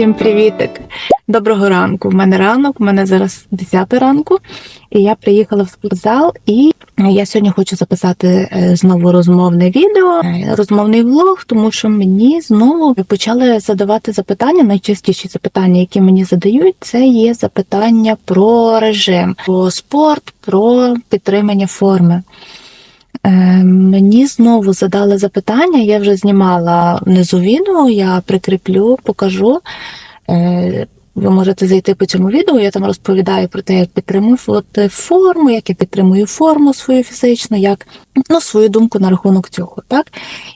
Всім привітик! Доброго ранку. В мене ранок, в мене зараз 10 ранку, і я приїхала в спортзал. І я сьогодні хочу записати е, знову розмовне відео, е, розмовний влог, тому що мені знову почали задавати запитання. Найчастіші запитання, які мені задають, це є запитання про режим, про спорт, про підтримання форми. Е, Мені знову задали запитання. Я вже знімала внизу відео, я прикріплю, покажу. Е, Ви можете зайти по цьому відео. Я там розповідаю про те, як підтримувати форму, як я підтримую форму свою фізичну, як ну, свою думку на рахунок цього. Так?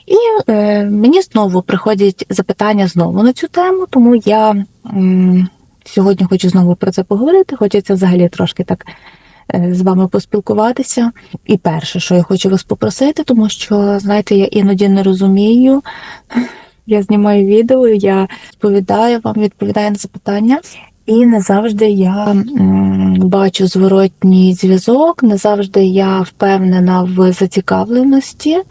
І е, мені знову приходять запитання знову на цю тему, тому я м, сьогодні хочу знову про це поговорити. Хочеться взагалі трошки так з вами поспілкуватися. І перше, що я хочу вас попросити, тому що, знаєте, я іноді не розумію. Я знімаю відео, я відповідаю вам, відповідаю на запитання. І не завжди я бачу зворотній зв'язок, не завжди я впевнена в зацікавленості.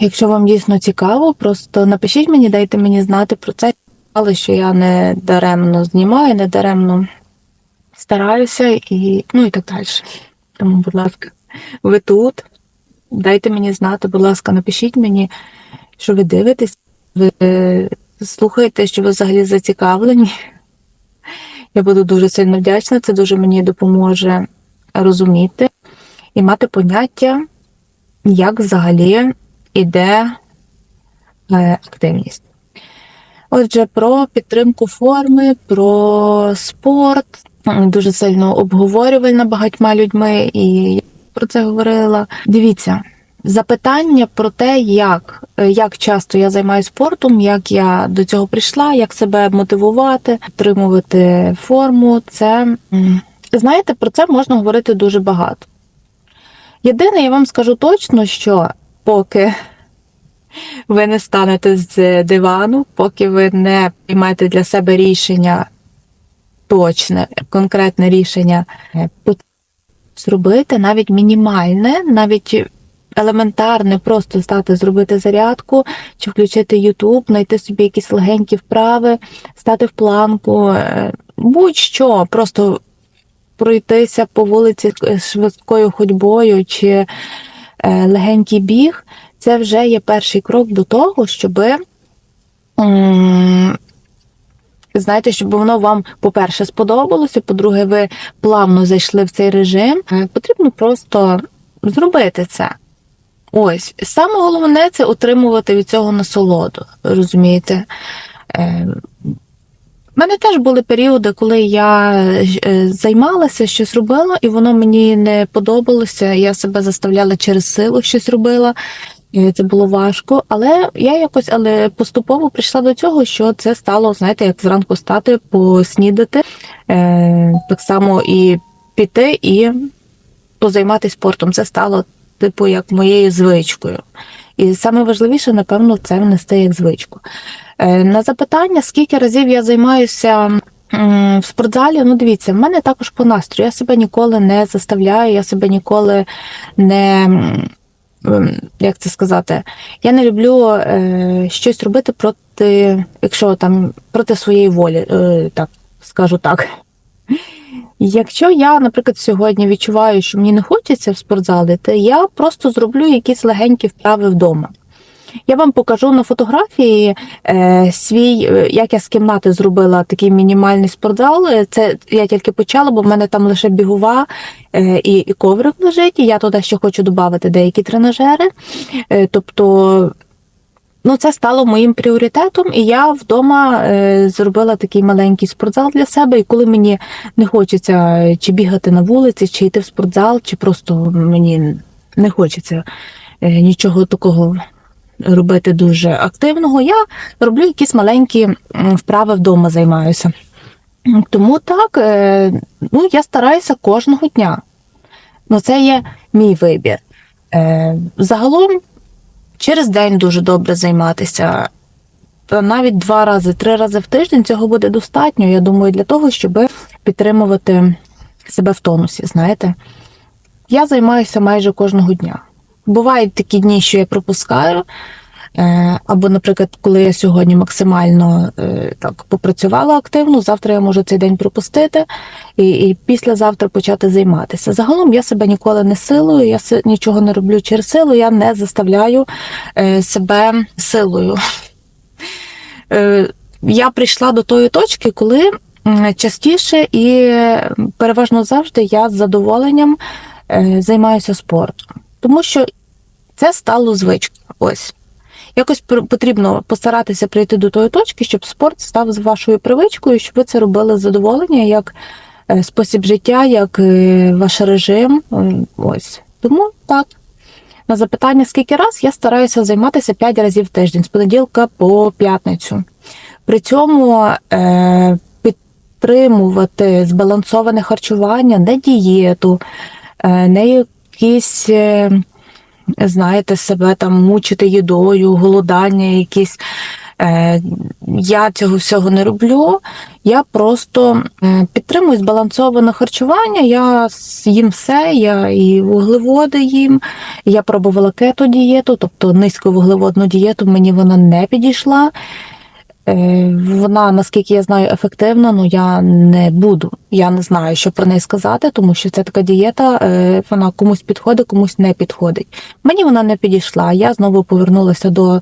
Якщо вам дійсно цікаво, просто напишіть мені, дайте мені знати про це, але що я не даремно знімаю, не даремно стараюся і ну і так далі. Тому, будь ласка, ви тут. Дайте мені знати, будь ласка, напишіть мені, що ви дивитесь, ви е, слухаєте, що ви взагалі зацікавлені. Я буду дуже сильно вдячна. Це дуже мені допоможе розуміти і мати поняття, як взагалі іде е, активність. Отже, про підтримку форми, про спорт дуже сильно обговорювальна багатьма людьми, і я про це говорила. Дивіться, запитання про те, як, як часто я займаюся спортом, як я до цього прийшла, як себе мотивувати, підтримувати форму. Це знаєте, про це можна говорити дуже багато. Єдине, я вам скажу точно, що поки ви не станете з дивану, поки ви не приймаєте для себе рішення точне, конкретне рішення е, зробити, навіть мінімальне, навіть елементарне, просто стати зробити зарядку, чи включити YouTube, знайти собі якісь легенькі вправи, стати в планку, е, будь-що, просто пройтися по вулиці швидкою ходьбою чи е, легенький біг, це вже є перший крок до того, щоби. Знаєте, щоб воно вам, по-перше, сподобалося, по-друге, ви плавно зайшли в цей режим. Е, Потрібно просто зробити це. Ось. Саме головне це отримувати від цього насолоду. Розумієте? Е, У мене теж були періоди, коли я е, займалася, щось робила, і воно мені не подобалося. Я себе заставляла через силу щось робила. Це було важко, але я якось але поступово прийшла до цього, що це стало, знаєте, як зранку стати, поснідати, е, так само і піти і позайматися спортом. Це стало, типу, як моєю звичкою. І саме важливіше, напевно, це внести як звичку. Е, на запитання, скільки разів я займаюся. В спортзалі, ну дивіться, в мене також по настрою. Я себе ніколи не заставляю, я себе ніколи не як це сказати, я не люблю е, щось робити проти, якщо там проти своєї волі, е, так скажу так. Якщо я, наприклад, сьогодні відчуваю, що мені не хочеться в спортзал то я просто зроблю якісь легенькі вправи вдома. Я вам покажу на фотографії е, свій, е, як я з кімнати зробила такий мінімальний спортзал. Е, Це я тільки почала, бо в мене там лише бігова е, і, і коврик лежить, і я туди ще хочу додати деякі тренажери. Е, тобто, ну, це стало моїм пріоритетом, і я вдома е, зробила такий маленький спортзал для себе. І коли мені не хочеться е, чи бігати на вулиці, чи йти в спортзал, чи просто мені не хочеться нічого такого робити дуже активного, я роблю якісь маленькі вправи вдома займаюся. Тому так, е, ну, я стараюся кожного дня. Ну, це є мій вибір. Е, Загалом через день дуже добре займатися. Навіть два рази, три рази в тиждень цього буде достатньо, я думаю, для того, щоб підтримувати себе в тонусі, знаєте. Я займаюся майже кожного дня. Бувають такі дні, що я пропускаю, Е, Або, наприклад, коли я сьогодні максимально е, так попрацювала активно, завтра я можу цей день пропустити і, і післязавтра почати займатися. Загалом я себе ніколи не силою, я нічого не роблю через силу, я не заставляю е, себе силою. Я прийшла до тої точки, коли частіше і переважно завжди я з задоволенням займаюся спортом, тому що це стало звичкою. Ось. Якось потрібно постаратися прийти до тої точки, щоб спорт став з вашою привичкою, щоб ви це робили з задоволення, як е, спосіб життя, як е, ваш режим. Ось. Тому так. На запитання, скільки раз, я стараюся займатися 5 разів в тиждень, з понеділка по п'ятницю. При цьому е, підтримувати збалансоване харчування, не дієту, е, не якісь, е, знаєте, себе там мучити їдою, голодання якісь. Е, Я цього всього не роблю. Я просто підтримую збалансоване харчування. Я їм все, я і вуглеводи їм. Я пробувала кето-дієту, тобто низьковуглеводну дієту, мені вона не підійшла. Е, Вона, наскільки я знаю, ефективна, але я не буду. Я не знаю, що про неї сказати, тому що це така дієта, е, вона комусь підходить, комусь не підходить. Мені вона не підійшла. Я знову повернулася до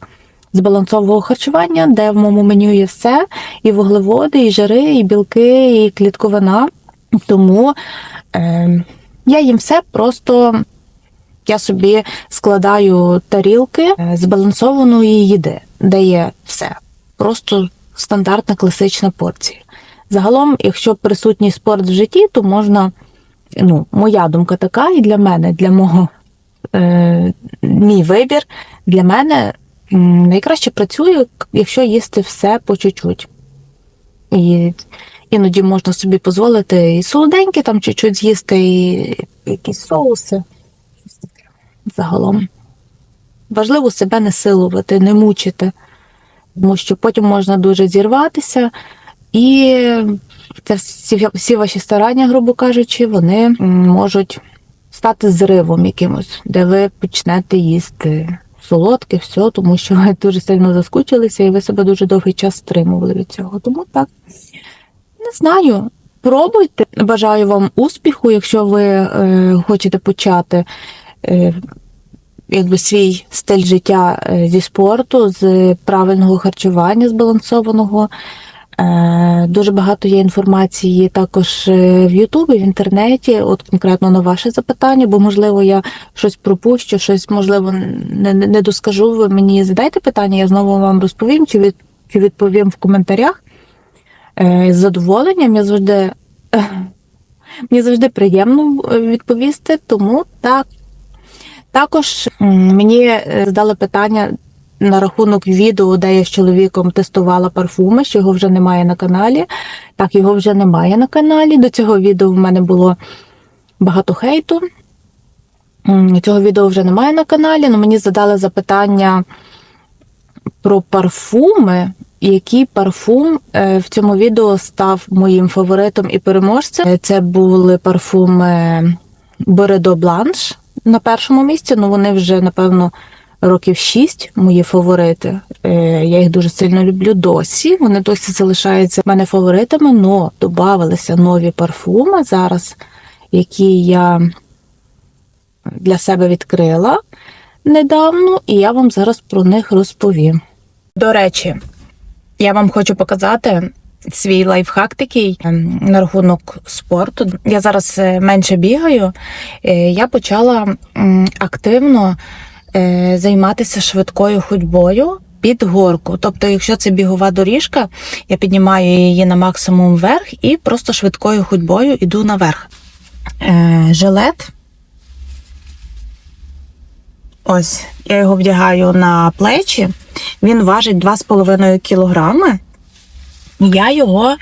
збалансового харчування, де в моєму меню є все: і вуглеводи, і жири, і білки, і клітковина. Тому е, я їм все просто. Я собі складаю тарілки е, збалансованої їди, де є все. Просто стандартна класична порція. Загалом, якщо присутній спорт в житті, то можна, ну, моя думка така, і для мене, для мого е, мій вибір, для мене найкраще працює, якщо їсти все по чуть-чуть. І іноді можна собі дозволити і солоденьке там чуть-чуть з'їсти, і якісь соуси. Загалом. Важливо себе не силувати, не мучити, тому що потім можна дуже зірватися, і це всі, всі ваші старання, грубо кажучи, вони можуть стати зривом якимось, де ви почнете їсти солодке, все, тому що ви дуже сильно заскучилися і ви себе дуже довгий час стримували від цього. Тому так. Не знаю. Пробуйте. Бажаю вам успіху, якщо ви е, хочете почати е, якби свій стиль життя е, зі спорту, з правильного харчування збалансованого. Е, Дуже багато є інформації також е, в Ютубі, в інтернеті, от конкретно на ваше запитання, бо можливо я щось пропущу, щось можливо не, не, доскажу. Ви мені задайте питання, я знову вам розповім чи, від, чи відповім в коментарях. З задоволенням я завжди мені завжди приємно відповісти, тому так. Також мені е, задали питання на рахунок відео, де я з чоловіком тестувала парфуми, що його вже немає на каналі. Так, його вже немає на каналі. До цього відео в мене було багато хейту. Цього відео вже немає на каналі, але мені задали запитання про парфуми. Який парфум е, в цьому відео став моїм фаворитом і переможцем? Це були парфуми Боредо Бланш на першому місці. Ну вони вже, напевно, років 6 мої фаворити. Е, Я їх дуже сильно люблю досі. Вони досі залишаються в мене фаворитами, але додавалися нові парфуми зараз, які я для себе відкрила недавно, і я вам зараз про них розповім. До речі, я вам хочу показати свій лайфхак такий ем, на рахунок спорту. Я зараз е, менше бігаю. Е, Я почала активно е, займатися швидкою ходьбою під горку. Тобто, якщо це бігова доріжка, я піднімаю її на максимум вверх і просто швидкою ходьбою йду наверх. Е, Жилет. Ось, я його вдягаю на плечі. Він важить 2,5 кілограми. Я його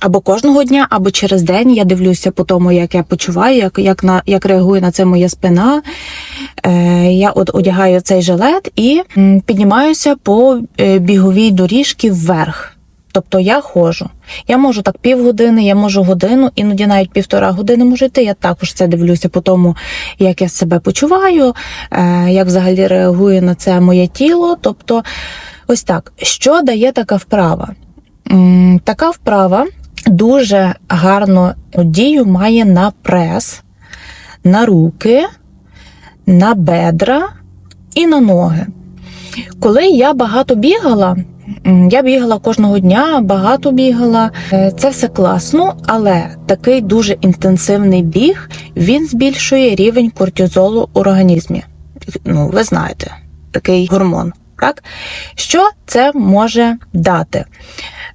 або кожного дня, або через день я дивлюся по тому, як я почуваю, як, як, на, як реагує на це моя спина. Е, я от одягаю цей жилет і піднімаюся по е, біговій доріжці вверх. Тобто я ходжу. Я можу так півгодини, я можу годину, іноді навіть півтора години можу йти. Я також це дивлюся по тому, як я себе почуваю, е, як взагалі реагує на це моє тіло. Тобто, ось так. Що дає така вправа? Така вправа дуже гарну дію має на прес, на руки, на бедра і на ноги. Коли я багато бігала, я бігала кожного дня, багато бігала. Е, Це все класно, але такий дуже інтенсивний біг він збільшує рівень кортизолу у організмі. Ну, ви знаєте, такий гормон. Так? Що це може дати?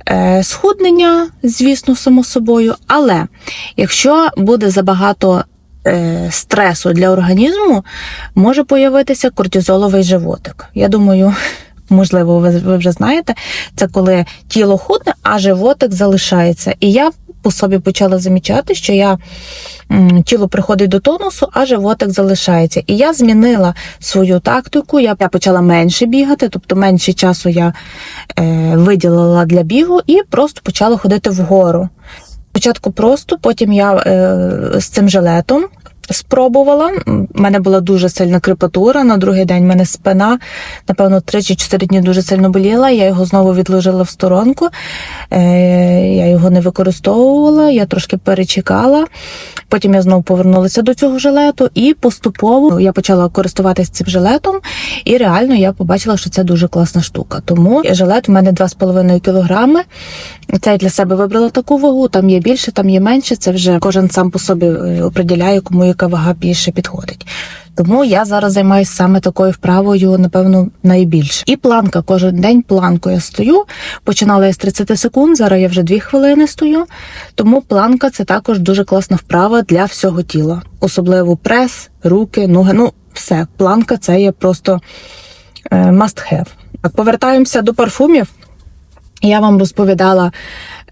Е, Схуднення, звісно, само собою, але якщо буде забагато е, стресу для організму, може появитися кортизоловий животик. Я думаю, можливо, ви, вже знаєте, це коли тіло худне, а животик залишається. І я по собі почала замічати, що я тіло приходить до тонусу, а животик залишається. І я змінила свою тактику. Я, почала менше бігати, тобто менше часу я е, виділила для бігу і просто почала ходити вгору. Спочатку просто, потім я е, з цим жилетом спробувала. У мене була дуже сильна крепатура. На другий день в мене спина, напевно, 3 чи 4 дні дуже сильно боліла. Я його знову відложила в сторонку. Е, я його не використовувала, я трошки перечекала. Потім я знову повернулася до цього жилету і поступово я почала користуватися цим жилетом, і реально я побачила, що це дуже класна штука. Тому жилет у мене 2,5 кілограми. Це я для себе вибрала таку вагу. Там є більше, там є менше. Це вже кожен сам по собі е, определяє, кому яка вага більше підходить. Тому я зараз займаюся саме такою вправою, напевно, найбільше. І планка кожен день планкою я стою. Починала я з 30 секунд, зараз я вже 2 хвилини стою. Тому планка це також дуже класна вправа для всього тіла, особливо прес, руки, ноги. Ну, все, планка це є просто е, must have. Так, повертаємося до парфумів. Я вам розповідала,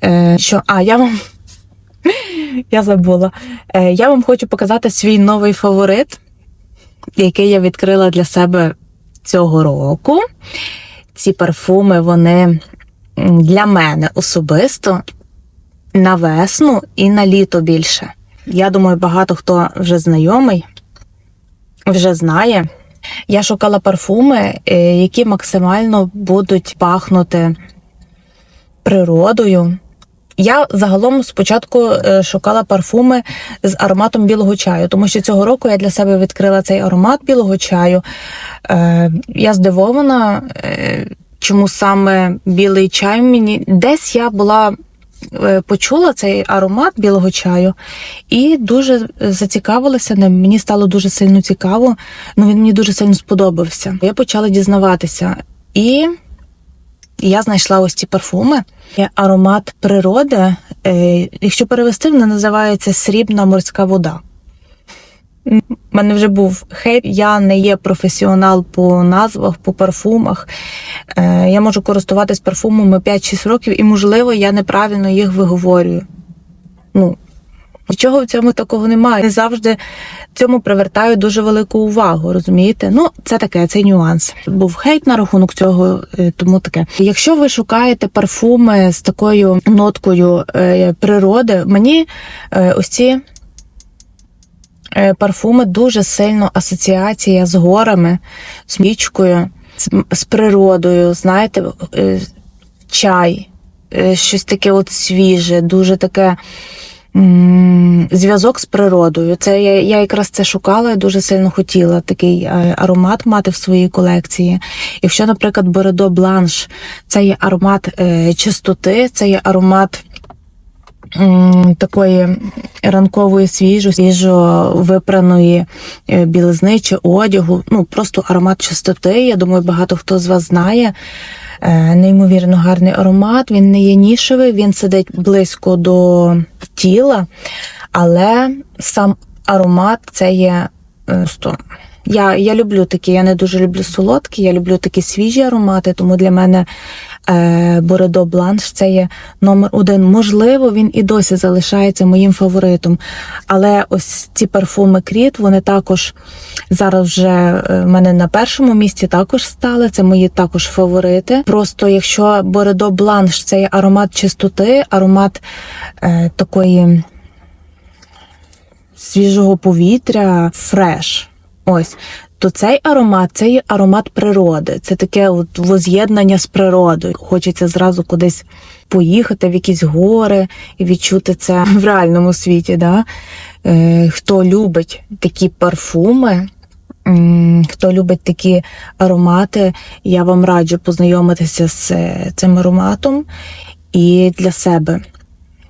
е, що. А, я вам. Я забула. Е, Я вам хочу показати свій новий фаворит, який я відкрила для себе цього року. Ці парфуми, вони для мене особисто на весну і на літо більше. Я думаю, багато хто вже знайомий, вже знає. Я шукала парфуми, е, які максимально будуть пахнути природою. Я загалом спочатку е, шукала парфуми з ароматом білого чаю, тому що цього року я для себе відкрила цей аромат білого чаю. Е, Я здивована, е, чому саме білий чай мені десь я була. Почула цей аромат білого чаю і дуже зацікавилася ним. Мені стало дуже сильно цікаво. Ну він мені дуже сильно сподобався. Я почала дізнаватися, і я знайшла ось ці парфуми. Аромат природи. Е, якщо перевести, вона називається срібна морська вода. У мене вже був хейт. Я не є професіонал по назвах, по парфумах. Е, я можу користуватись парфумами 5-6 років, і, можливо, я неправильно їх виговорюю. Ну, Нічого в цьому такого немає. Не завжди цьому привертаю дуже велику увагу, розумієте? Ну, це таке, це нюанс. Був хейт на рахунок цього, е, тому таке. Якщо ви шукаєте парфуми з такою ноткою е, природи, мені е, ось ці парфуми дуже сильно асоціація з горами, з мічкою, з, природою, знаєте, чай, щось таке от свіже, дуже таке. Зв'язок з природою. Це я, я якраз це шукала, я дуже сильно хотіла такий е, аромат мати в своїй колекції. Якщо, наприклад, Боредо Бланш, це є аромат е, чистоти, це є аромат такої ранкової свіжо, свіжо випраної е, білизни чи одягу. Ну, просто аромат чистоти. Я думаю, багато хто з вас знає. Е, Неймовірно гарний аромат. Він не є нішевий, він сидить близько до тіла, але сам аромат це є е, просто. Я, я люблю такі, я не дуже люблю солодкі, я люблю такі свіжі аромати, тому для мене е, Боредо Бланш це є номер один. Можливо, він і досі залишається моїм фаворитом. Але ось ці парфуми Кріт, вони також зараз вже е, в мене на першому місці також стали. Це мої також фаворити. Просто якщо Боредо Бланш це є аромат чистоти, аромат е, такої свіжого повітря, фреш. Ось. То цей аромат це є аромат природи. Це таке от воз'єднання з природою. Хочеться зразу кудись поїхати в якісь гори і відчути це в реальному світі. Да? Е, хто любить такі парфуми, хто любить такі аромати, я вам раджу познайомитися з е, цим ароматом і для себе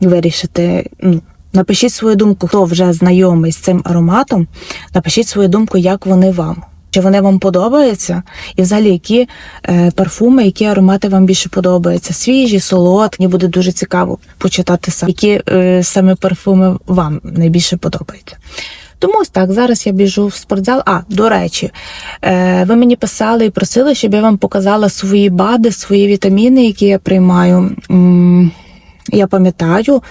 вирішити. Ну, напишіть свою думку, хто вже знайомий з цим ароматом. Напишіть свою думку, як вони вам. Чи вони вам подобаються? І взагалі, які е, парфуми, які аромати вам більше подобаються? Свіжі, солодкі. Мені буде дуже цікаво почитати сам, які е, саме парфуми вам найбільше подобаються. Тому ось так, зараз я біжу в спортзал. А, до речі, е, ви мені писали і просили, щоб я вам показала свої БАДи, свої вітаміни, які я приймаю. М, Я пам'ятаю,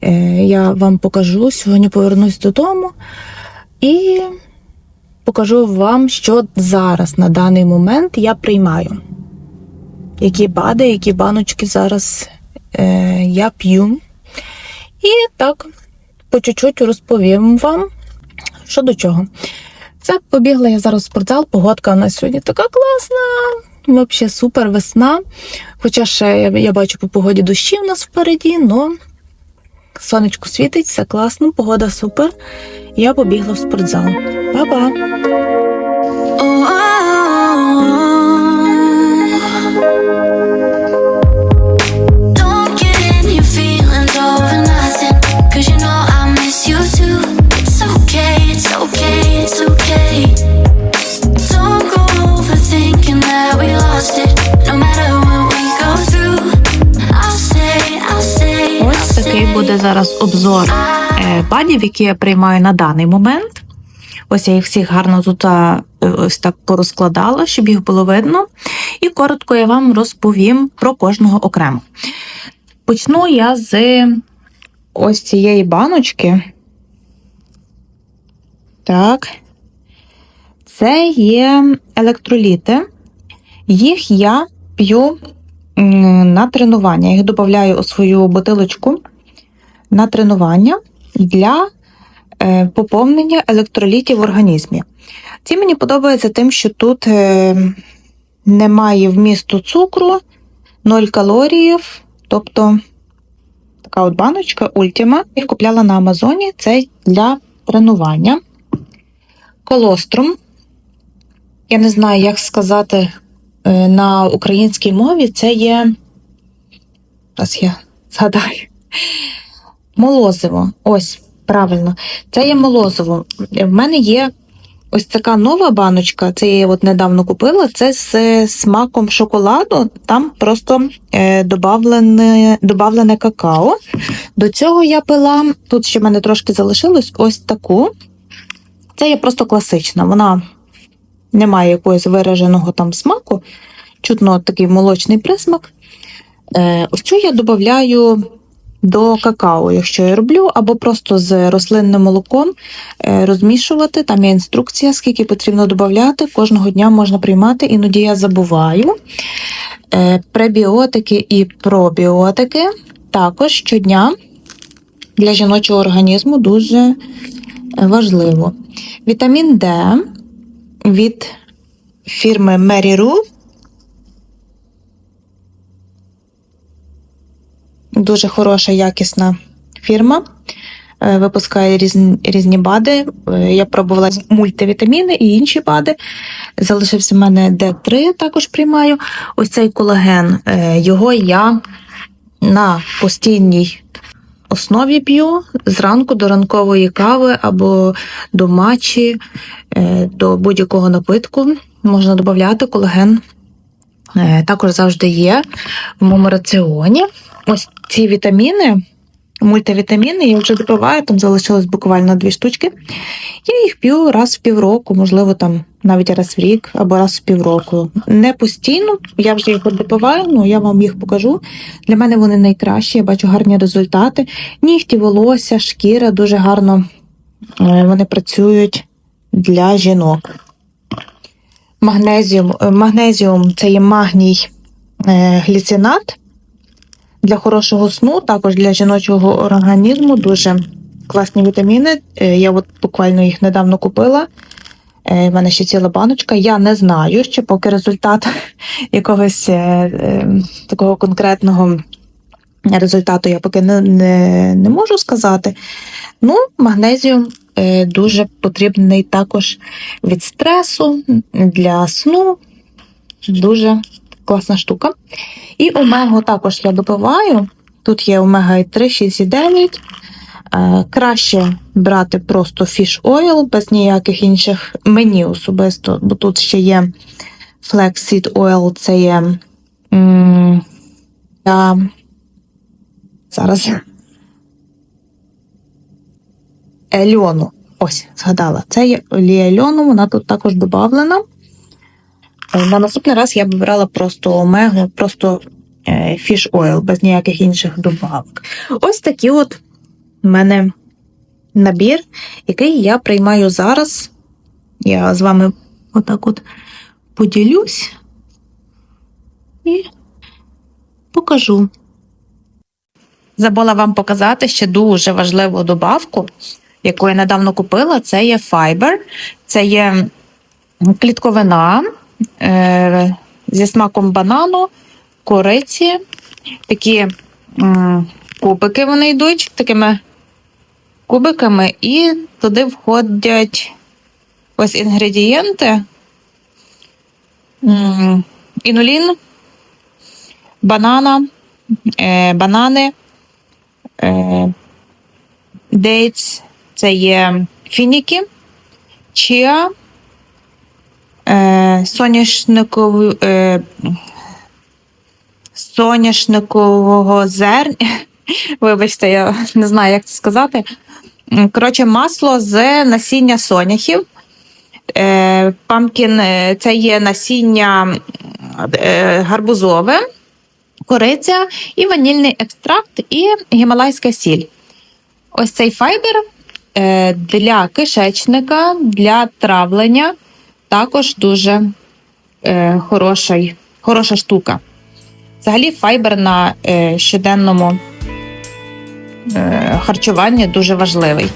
е, я вам покажу. Сьогодні повернусь додому і покажу вам, що зараз на даний момент я приймаю. Які БАДи, які баночки зараз е, я п'ю. І так, по чуть-чуть розповім вам, що до чого. Це побігла я зараз в спортзал. Погодка у нас сьогодні така класна. Взагалі супер весна. Хоча ще я, бачу по погоді дощі в нас впереді, але сонечко світить, все класно, погода супер. Я побігла в спортзал. Па-па! Буде зараз обзор е, бадів, які я приймаю на даний момент. Ось я їх всіх гарно тут е, ось так порозкладала, щоб їх було видно. І коротко я вам розповім про кожного окремо. Почну я з ось цієї баночки. Так. Це є електроліти. Їх я п'ю на тренування. Їх додаю у свою бутилочку на тренування для е, поповнення електролітів в організмі. Ці мені подобаються тим, що тут е, немає вмісту цукру, 0 калоріїв, тобто така от баночка Ultima. Їх купляла на Амазоні. Це для тренування. Колострум. Я не знаю, як сказати е, на українській мові. Це є. Зараз я згадаю. Молозиво. Ось, правильно. Це є молозиво. В мене є ось така нова баночка, це я її от недавно купила. Це з смаком шоколаду. Там просто е, добавлене, добавлене какао. До цього я пила, тут ще в мене трошки залишилось ось таку. Це є просто класична. Вона не має якогось вираженого там смаку. Чутно такий молочний присмак. Е, ось цю я додаю до какао, якщо я роблю, або просто з рослинним молоком е, розмішувати. Там є інструкція, скільки потрібно додати. Кожного дня можна приймати, іноді я забуваю. Е, Пребіотики і пробіотики також щодня для жіночого організму дуже е, важливо. Вітамін Д від фірми Mary Rue Дуже хороша, якісна фірма. Е, Випускає різні, різні БАДи. Е, Я пробувала мультивітаміни і інші БАДи. Залишився в мене Д3, також приймаю. Ось цей колаген. е, Його я на постійній основі п'ю зранку до ранкової кави або до матчі, до будь-якого напитку. Можна додати колаген. Також завжди є в моєму раціоні. Ось ці вітаміни мультивітаміни, я вже допиваю, там залишилось буквально дві штучки. Я їх п'ю раз в півроку, можливо, там навіть раз в рік або раз в півроку. Не постійно, я вже їх допиваю, ну я вам їх покажу. Для мене вони найкращі, я бачу гарні результати. Нігті, волосся, шкіра дуже гарно е, вони працюють для жінок. Магнезіум, е, магнезіум це є магній е, гліцинат для хорошого сну, також для жіночого організму дуже класні вітаміни. Е, Я от буквально їх недавно купила. Е, В мене ще ціла баночка. Я не знаю, ще поки результат якогось е, е, такого конкретного результату я поки не, не, не можу сказати. Ну, магнезіум е, дуже потрібний також від стресу, для сну. Дуже класна штука. І омегу також я допиваю. Тут є омега 3, 6 і 9. Е, Краще брати просто fish oil без ніяких інших мені особисто, бо тут ще є flaxseed oil, це є для... зараз Ельону. Ось, згадала. Це є олія льону, вона тут також додавлена. Е, На наступний раз я б брала просто омегу, просто е, fish oil, без ніяких інших добавок. Ось такий от у мене набір, який я приймаю зараз. Я з вами отак от поділюсь і покажу. Забула вам показати ще дуже важливу добавку, яку я недавно купила. Це є файбер, це є клітковина е, зі смаком банану, кориці, такі кубики вони йдуть такими кубиками, і туди входять ось інгредієнти. Інулін, банана, е, банани, е, це є фініки, чіа, е, е, соняшникового зерня. Вибачте, я не знаю, як це сказати. Коротше, масло з насіння соняхів. Е, Памкін е, це є насіння е, гарбузове, кориця і ванільний екстракт, і гімалайська сіль. Ось цей файбер е, для кишечника, для травлення також дуже е, хороша, хороша штука. Взагалі, файбер на е, щоденному е, харчуванні дуже важливий.